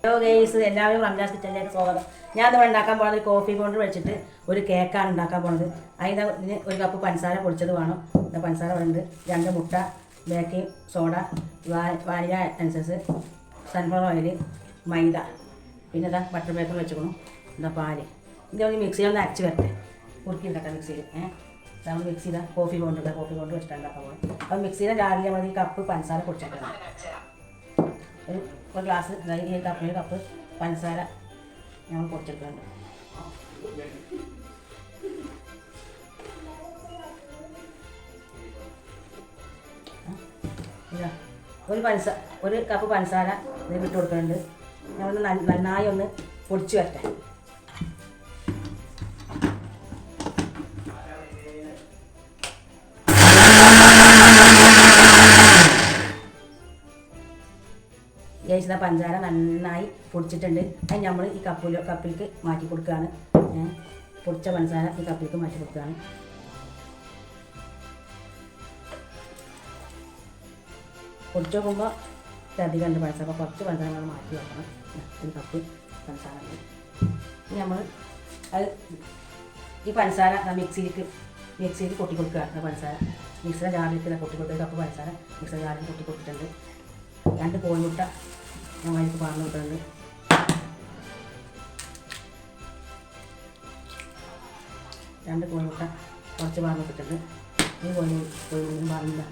Hello guys എല്ലാവരും റംജാസ് കിച്ചണിലേക്ക് സ്വാഗതം. ഞാൻ നമ്മൾ ഉണ്ടാക്കാൻ പോകുന്നത് കോഫി പൗഡർ വെച്ചിട്ട് ഒരു കേക്കാണ് ഉണ്ടാക്കാൻ പോകുന്നത് അതിന് ഇതിന് ഒരു കപ്പ് പഞ്ചസാര പൊടിച്ചത് വേണം. പഞ്ചസാര ഉണ്ട്. രണ്ട് മുട്ട ബേക്കിംഗ് സോഡ വാനില അനുസരിച്ച് സൺഫ്ലവർ ഓയിൽ മൈദ. പിന്നെ ഇതാ ബട്ടർ പേപ്പർ വെച്ചുക്കണം എന്താ പാൽ. ഇത് ഒന്ന് മിക്സിയിൽ ഒന്ന് അരച്ച് വരട്ടെ. കുറുക്കി ഉണ്ടാക്കാം മിക്സിയിൽ ഏഹ് നമ്മൾ മിക്സിയിലെ കോഫി പൗഡർ കോഫി പൗഡർ വെച്ചിട്ടുണ്ടാക്കാൻ പോകുന്നത് അപ്പോൾ മിക്സിയിലെ രാവിലെ നമ്മൾ കപ്പ് പഞ്ചസാര പൊടിച്ചിട്ടുണ്ട് ഒരു ഒരു ഗ്ലാസ് ഈ ഒരു കപ്പ് പഞ്ചസാര ഞങ്ങൾ പൊടിച്ചെടുക്കുന്നുണ്ട്. ഒരു പഞ്ച ഒരു കപ്പ് പഞ്ചസാര ഇതിൽ ഇട്ട് കൊടുക്കുന്നുണ്ട്. ഞങ്ങളൊന്ന് നന്ന- നന്നായി ഒന്ന് പൊടിച്ച് വരട്ടെ. ജയിച്ചത പഞ്ചാര നന്നായി പൊടിച്ചിട്ടുണ്ട്. അത് നമ്മൾ ഈ കപ്പിൽ കപ്പിലേക്ക് മാറ്റി കൊടുക്കുകയാണ് പൊടിച്ച പഞ്ചാര ഈ കപ്പിലേക്ക് മാറ്റി കൊടുക്കുകയാണ് പൊടിച്ച് നോക്കുമ്പോൾ അധികം ഉണ്ട് പഞ്ചസാര അപ്പോൾ കുറച്ച് പഞ്ചസാര നമ്മൾ മാറ്റി വെക്കണം. ഒരു കപ്പ് പഞ്ചസാര ഇനി നമ്മൾ അത് ഈ പഞ്ചാര മിക്സിയിലേക്ക് മിക്സിയിൽ കൊട്ടി കൊടുക്കുകയാണ് പഞ്ചാര. മിക്സിയുടെ ജാറിലേക്ക് കൊട്ടി കൊടുക്കുക. കപ്പ് പഞ്ചസാര മിക്സിയുടെ ജാറിൽ കൊട്ടി കൊടുത്തിട്ടുണ്ട്. രണ്ട് കോഴിമുട്ട ഞാൻ അതിലേക്ക് പറഞ്ഞു വിട്ടിട്ടുണ്ട് രണ്ട് കോഴിമുട്ട കുറച്ച് പറഞ്ഞു വിട്ടിട്ടുണ്ട് ഈ കോഴി കോഴിമുട്ടും പറഞ്ഞില്ല.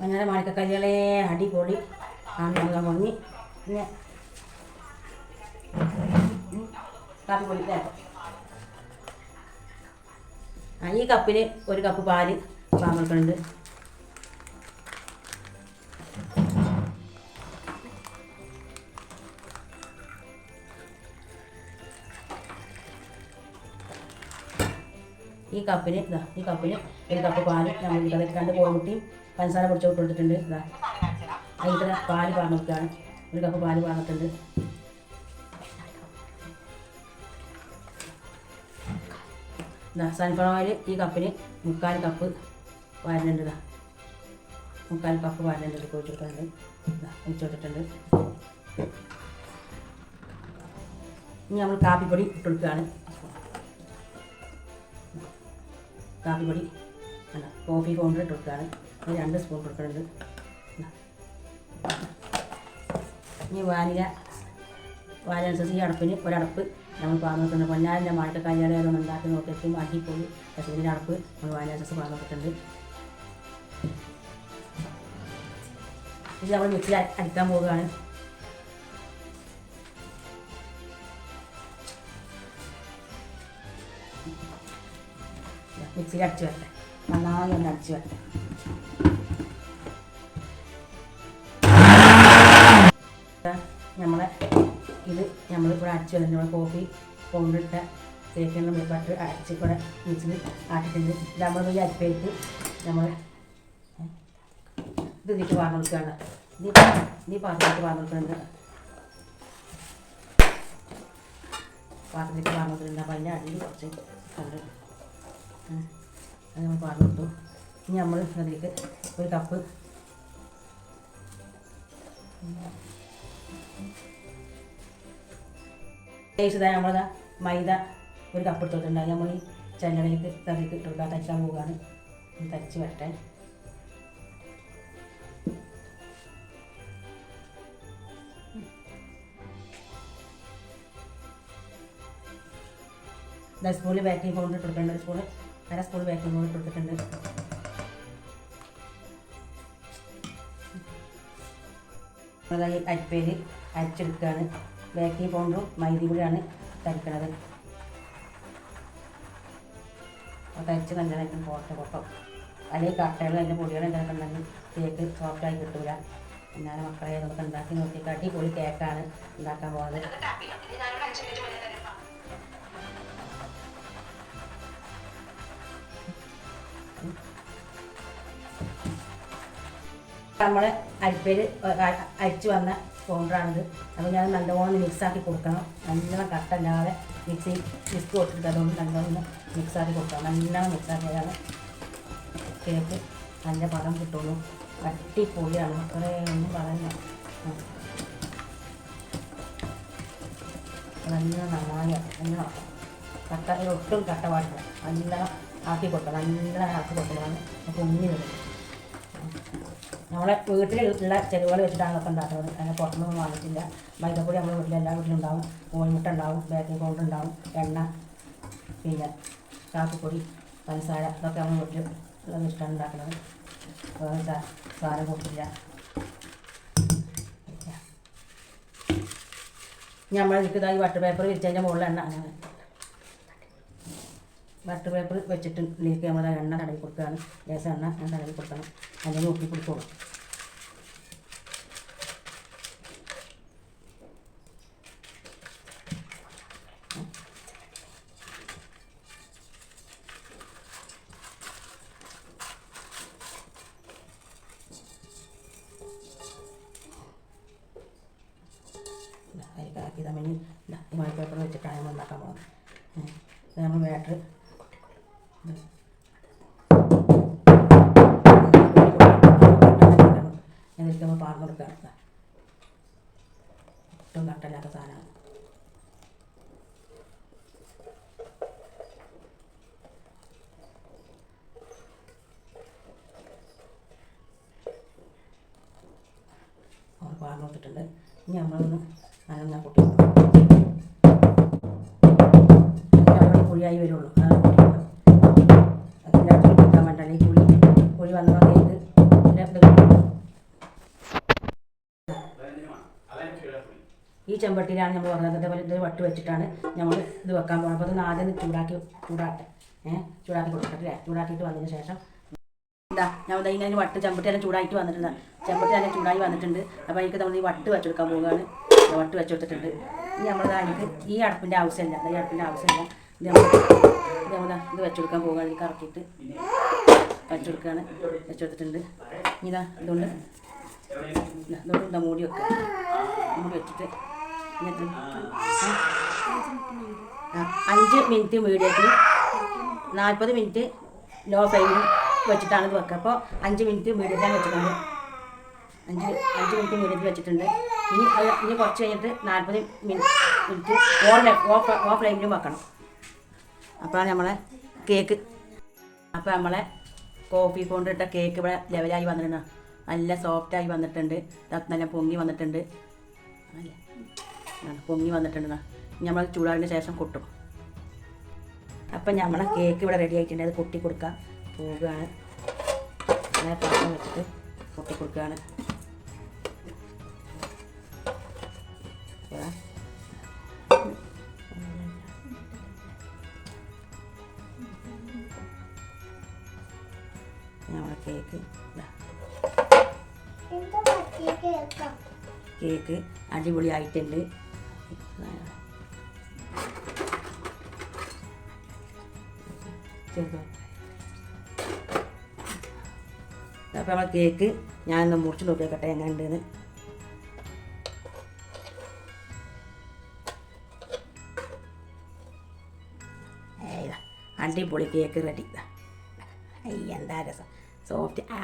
അങ്ങനെ മഴക്കക്കല്ലുകളെ അടിപൊളി ആണ് നല്ല മുങ്ങി പിന്നെ കാപ്പി ആ ഈ കപ്പിന് ഒരു കപ്പ് പാൽ പാമ്പെടുക്കുന്നുണ്ട് ഈ കപ്പിന് ഇതാ ഈ കപ്പിന് ഒരു കപ്പ് പാൽ നമ്മൾ ഇതിൽ രണ്ട് കോഴിമുട്ടിയും പഞ്ചസാര പൊടിച്ച് കൊടുത്തിട്ടുണ്ട് ഇതാ അതിൽ പാൽ പാർന്നിട്ടാണ് ഒരു കപ്പ് പാൽ പാർന്നിട്ടുണ്ട്. ഇതാ സൺഫ്ലവർ ഓയിൽ ഈ കപ്പിന് മുക്കാൽ കപ്പ് വാരുന്നുണ്ട് ഇതാ മുക്കാൽ കപ്പ് വാരുന്നുണ്ട് ഇത് ഒഴിച്ചെടുക്കുന്നുണ്ട് ഇതാ ഒഴിച്ചെടുത്തിട്ടുണ്ട് ഇനി നമ്മൾ കാപ്പിപ്പൊടി ഇട്ട് കാപ്പിപ്പൊടി അല്ല കോഫി പൗഡർ ഇട്ട് കൊടുക്കുകയാണ് അത് രണ്ട് സ്പൂൺ കൊടുക്കുന്നുണ്ട്. ഇനി വാനില അനുസരിച്ച് ഈ അടപ്പിന് ഒരടപ്പ് നമ്മൾ പാർന്ന് വെക്കുന്നത് പൊന്നാലിന്റെ മാറ്റ കല്യാണം ഉണ്ടാക്കി നോക്കിയിട്ട് മാറ്റിപ്പോയി പക്ഷേ ഇതിന്റെ അടപ്പ് നമ്മൾ വാനില അനുസരിച്ച് പാർന്ന് വെച്ചിട്ടുണ്ട്. ഇത് നമ്മൾ മിക്സിൽ അടിക്കാൻ പോവുകയാണ്. മിക്സിയിൽ അടിച്ചു വരട്ടെ. നന്നായി ഒന്ന് അടിച്ചു വരട്ടെ. നമ്മളെ ഇത് നമ്മൾ ഇവിടെ അടിച്ച് വരുന്നത് നമ്മളെ കോഫി പൗഡറിട്ട കേക്കിനുള്ള ബട്ടർ അടിച്ച് ഇവിടെ മിക്സിൽ ആട്ടിട്ടുണ്ട് നമ്മൾ ഈ അരിപ്പേക്ക് നമ്മൾ ഇത് ഇതിലേക്ക് വാർന്നു കൊടുക്കുകയാണ് നീ നീ പാത്രത്തിലേക്ക് വാർന്നു കൊടുക്കുന്നുണ്ട് പാത്രത്തിലേക്ക് വാർന്നു കൊടുക്കുന്നുണ്ട് അപ്പോൾ അതിന്റെ അടിയിൽ കുറച്ച് ഉണ്ട് ഉം. അത് നമ്മൾ കൊടുത്തു ഇനി നമ്മൾ അതിലേക്ക് ഒരു കപ്പ് ടേസ്റ്റ് നമ്മളതാ മൈദ ഒരു കപ്പ് എടുത്തിട്ടുണ്ട് നമ്മൾ ഈ ചെന്നടയിലേക്ക് തറിക്ക് ഇട്ടുകൊടുക്കാൻ തയ്ക്കാൻ പോവുകയാണ്. തയ്ച്ച് വരട്ടെ. ദ സ്പൂണിൽ ബേക്കിംഗ് പൗഡർ ഇട്ടിട്ടുണ്ട് ഒരു സ്പൂണ് അര സ്പൂൺ ബേക്കിംഗ് പൗഡർ കൊടുത്തിട്ടുണ്ട്. നമ്മളതായി അരിപ്പേര് അരിച്ചെടുക്കുകയാണ്. ബേക്കിംഗ് പൗഡറും മൈദയും കൂടിയാണ് തരിക്കണത്. അപ്പോൾ തരിച്ച് നല്ലതായിട്ട് പോട്ടെ പൊട്ടം. അല്ലെങ്കിൽ കട്ടകൾ അതിന്റെ പൊടികൾ എന്തൊക്കെ ഉണ്ടെങ്കിൽ കേക്ക് സോഫ്റ്റായി കിട്ടൂല. എന്നാലും മക്കളെ നമുക്ക് ഉണ്ടാക്കി നോക്കി അടിപൊളി കേക്കാണ് ഉണ്ടാക്കാൻ പോകുന്നത് നമ്മൾ അരിപ്പയിൽ അരിച്ചു വന്ന പൗഡറാണിത്. അപ്പോൾ ഞാൻ നല്ലവണ്ണം മിക്സാക്കി കൊടുക്കണം. നല്ലോണം കട്ടല്ലാതെ മിക്സി മിക്സ് കൊടുത്തിട്ട് അതുകൊണ്ട് നല്ലോണം മിക്സാക്കി കൊടുക്കണം. നല്ലോണം മിക്സാക്കിയതാണ് കേക്ക് നല്ല പടം കിട്ടുള്ളൂ. അടിപൊളിയാണ്. മക്കളെ ഒന്നും പറയില്ല ആ. നല്ല നന്നായി കട്ട ഒട്ടും കട്ട പാടില്ല. നല്ല ആക്കി കൊടുക്കണം. നല്ല ആക്കി കൊടുക്കണം. ഉണ്ണി വരും. നമ്മളെ വീട്ടിലുള്ള ചെരുവകൾ വെച്ചിട്ടാണ് ഒക്കെ ഉണ്ടാക്കുന്നത്. അങ്ങനെ പുറത്തുനിന്ന് വാങ്ങിച്ചില്ല മൈദപ്പൊടി നമ്മുടെ വീട്ടിൽ എല്ലാ വീട്ടിലും ഉണ്ടാവും കോഴിമുട്ട ഉണ്ടാവും ബേക്കിംഗ് പൗഡർ ഉണ്ടാവും എണ്ണ പിന്നെ കാപ്പിപ്പൊടി പഞ്ചസാര ഇതൊക്കെ നമ്മൾ വീട്ടിൽ ഉള്ളത് ഇഷ്ടമാണ് ഉണ്ടാക്കുന്നത്. വേറെ സാധനം കൂട്ടില്ല നമ്മൾ എനിക്കിതായി വാട്ടർ പേപ്പർ വിരിച്ചതിന്റെ മുകളിൽ എണ്ണ. അങ്ങനെ വട്ട് പേപ്പർ വെച്ചിട്ട് ഇതിലേക്ക് നമ്മൾ എണ്ണ തടവി കൊടുക്കുകയാണ് ലേശം എണ്ണ ഞാൻ തടവി കൊടുക്കണം അതിന് നോക്കി കൊടുത്തോളൂ അതിലേക്ക് ആക്കി തമ്മിൽ മഴ പേപ്പർ വെച്ചിട്ടാണ് നമ്മൾ ഉണ്ടാക്കാൻ പോകുന്നത്. നമ്മൾ ബാറ്റർ എന്നിട്ട് നമ്മൾ പാർന്ന് കൊടുക്കുക ഒട്ടും കട്ടല്ലാത്ത സാധനമാണ്. പാർന്ന് കൊടുത്തിട്ടുണ്ട്. ഇനി നമ്മളൊന്ന് നനഞ്ഞാൽ പൊട്ടി അവിടെ കുഴിയായി വരുള്ളൂ. ചെമ്പട്ടിയിലാണ് നമ്മൾ പറഞ്ഞത്. അതേപോലെ ഇതൊരു വട്ട് വെച്ചിട്ടാണ് നമ്മൾ ഇത് വെക്കാൻ പോകുന്നത് അപ്പോൾ ആദ്യം ചൂടാക്കി ചൂടാട്ടെ ഏഹ് ചൂടാക്കി കൊടുക്കട്ടെ ചൂടാക്കിയിട്ട് വന്നതിന് ശേഷം എന്താ ഞാൻ അതിന് വട്ട് ചെമ്പട്ടി എല്ലാം ചൂടായിട്ട് വന്നിട്ടുണ്ട്. ചെമ്പട്ടി തന്നെ ചൂടായി വന്നിട്ടുണ്ട്. അപ്പോൾ എനിക്ക് നമ്മൾ ഈ വട്ട് വെച്ചെടുക്കാൻ പോവുകയാണ്. വട്ട് വെച്ചെടുത്തിട്ടുണ്ട് ഇനി നമ്മൾ എനിക്ക് ഈ അടുപ്പിന്റെ ആവശ്യമില്ല. ഈ അടുപ്പിന്റെ ആവശ്യമില്ല. ഇത് നമ്മൾ ഇത് നമ്മൾ ഇത് വെച്ചെടുക്കാൻ പോവുകയാണ്. എനിക്ക് ഇറക്കിയിട്ട് വെച്ചെടുക്കുകയാണ് വെച്ചെടുത്തിട്ടുണ്ട് ഇനി ഇതാ ഇതുകൊണ്ട് ഇതാ ഇതുകൊണ്ട് ഇതാ മൂടി വെക്കുക. മൂടി വെച്ചിട്ട് അഞ്ച് മിനിറ്റ് മീഡിയത്തിൽ നാൽപ്പത് മിനിറ്റ് ലോ ഫ്ലെയിമിൽ വെച്ചിട്ടാണ് ഇത് വെക്കുക. അപ്പോൾ അഞ്ച് മിനിറ്റ് മീഡിയത്തിലാണ് വെച്ചിട്ടുണ്ട്. അഞ്ച് അഞ്ച് മിനിറ്റ് മീഡിയത്തിൽ വെച്ചിട്ടുണ്ട്. ഇനി ഇനി കുറച്ച് കഴിഞ്ഞിട്ട് നാൽപ്പത് മിനിറ്റ് ഓൺ ഓഫ് ഓഫ് ഫ്ലെയിമിലും വെക്കണം. അപ്പോഴാണ് നമ്മളെ കേക്ക് അപ്പോൾ നമ്മളെ കോഫി കൊണ്ടിട്ട കേക്ക് ഇവിടെ ലെവലായി വന്നിട്ടുണ്ട്. നല്ല സോഫ്റ്റായി വന്നിട്ടുണ്ട്. നല്ല പൊങ്ങി വന്നിട്ടുണ്ട്. അല്ലേ പൊങ്ങി വന്നിട്ടുണ്ട് നമ്മൾ ചൂടാറിന് ശേഷം കൊട്ടും. അപ്പം നമ്മളെ കേക്ക് ഇവിടെ റെഡി ആയിട്ടുണ്ട്. അത് കൊട്ടി കൊടുക്കാം പോവുകയാണ്. അങ്ങനെ പാത്രം വെച്ചിട്ട് കൊട്ടി കൊടുക്കുകയാണ്. നമ്മളെ കേക്ക്. കേക്ക് അടിപൊളിയായിട്ടുണ്ട്. ചെറുതോ അപ്പോൾ നമ്മൾ കേക്ക് ഞാനൊന്ന് മുറിച്ച് നോക്കിയേക്കട്ടെ എങ്ങനെ ഉണ്ടെന്ന് അടിപൊളി കേക്ക് റെഡി അയ്യ എന്താ രസം. സോഫ്റ്റ് ആ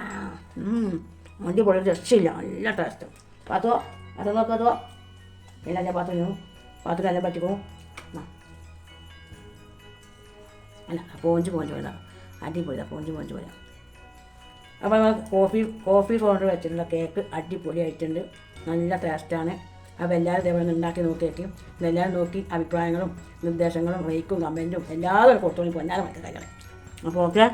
അടിപൊളി രക്ഷയില്ല നല്ല ടേസ്റ്റ് പാത്തോ അത് നോക്കാതോ ഞാൻ പാത്രം ഞാൻ പാത്തു പറ്റിക്കോ. അല്ല പോഞ്ച് പോഞ്ച് പോയതാ അടിപൊളിയാണ് പോഞ്ച് പോഞ്ച് പോയാ അപ്പോൾ നമ്മൾ കോഫി കോഫി പൗഡർ വെച്ചിട്ടുള്ള കേക്ക് അടിപൊളിയായിട്ടുണ്ട്. നല്ല ടേസ്റ്റാണ് അപ്പോൾ എല്ലാവരും ഇതേപോലെ ഉണ്ടാക്കി നോക്കിയിട്ട് ഇതെല്ലാവരും നോക്കി അഭിപ്രായങ്ങളും നിർദ്ദേശങ്ങളും റേക്കും കമന്റും എല്ലാവരും കൊടുത്തോളി പൊന്നാലും മറ്റു അപ്പോൾ ഓക്കെ